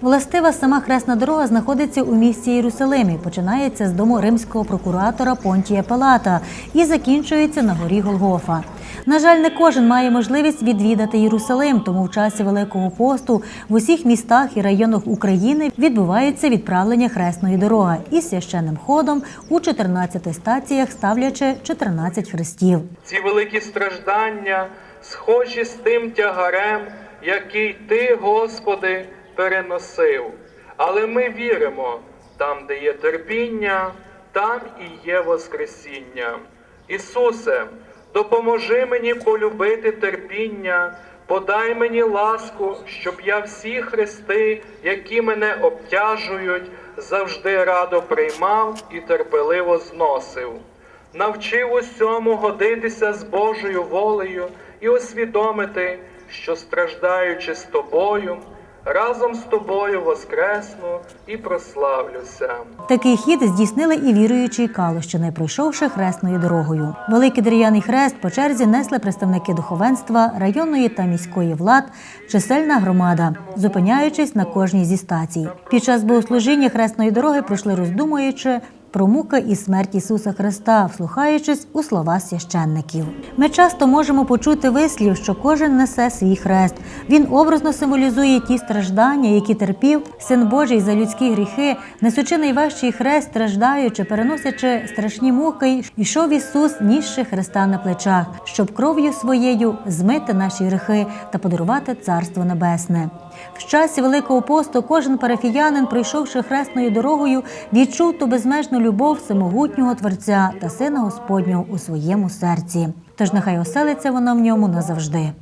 Властива сама хресна дорога знаходиться у місті Єрусалимі. Починається з дому римського прокуратора Понтія Палата і закінчується на горі Голгофа. На жаль, не кожен має можливість відвідати Єрусалим, тому в часі Великого посту в усіх містах і районах України відбувається відправлення хресної дороги із священним ходом у 14 стаціях, ставлячи 14 хрестів. Ці великі страждання схожі з тим тягарем, який ти, Господи, переносив. Але ми віримо, там, де є терпіння, там і є Воскресіння. Ісусе, допоможи мені полюбити терпіння, подай мені ласку, щоб я всі хрести, які мене обтяжують, завжди радо приймав і терпеливо зносив. Навчив усьому годитися з Божою волею і усвідомити, що страждаючи з тобою, разом з тобою воскресну і прославлюся. Такий хід здійснили і віруючі Калущини, пройшовши хресною дорогою. Великий дерев'яний хрест по черзі несли представники духовенства, районної та міської влад, чисельна громада, зупиняючись на кожній зі стацій. Під час богослужіння хресної дороги пройшли роздумуючи. Про муки і смерть Ісуса Христа, вслухаючись у слова священників. Ми часто можемо почути вислів, що кожен несе свій хрест. Він образно символізує ті страждання, які терпів Син Божий за людські гріхи, несучи найважчий хрест, страждаючи, переносячи страшні муки, йшов Ісус, нісши Христа на плечах, щоб кров'ю своєю змити наші грехи та подарувати Царство Небесне. В часі Великого посту кожен парафіянин, пройшовши хресною дорогою, відчув ту безмежну любов всемогутнього Творця та Сина Господнього у своєму серці. Тож нехай оселиться воно в ньому назавжди.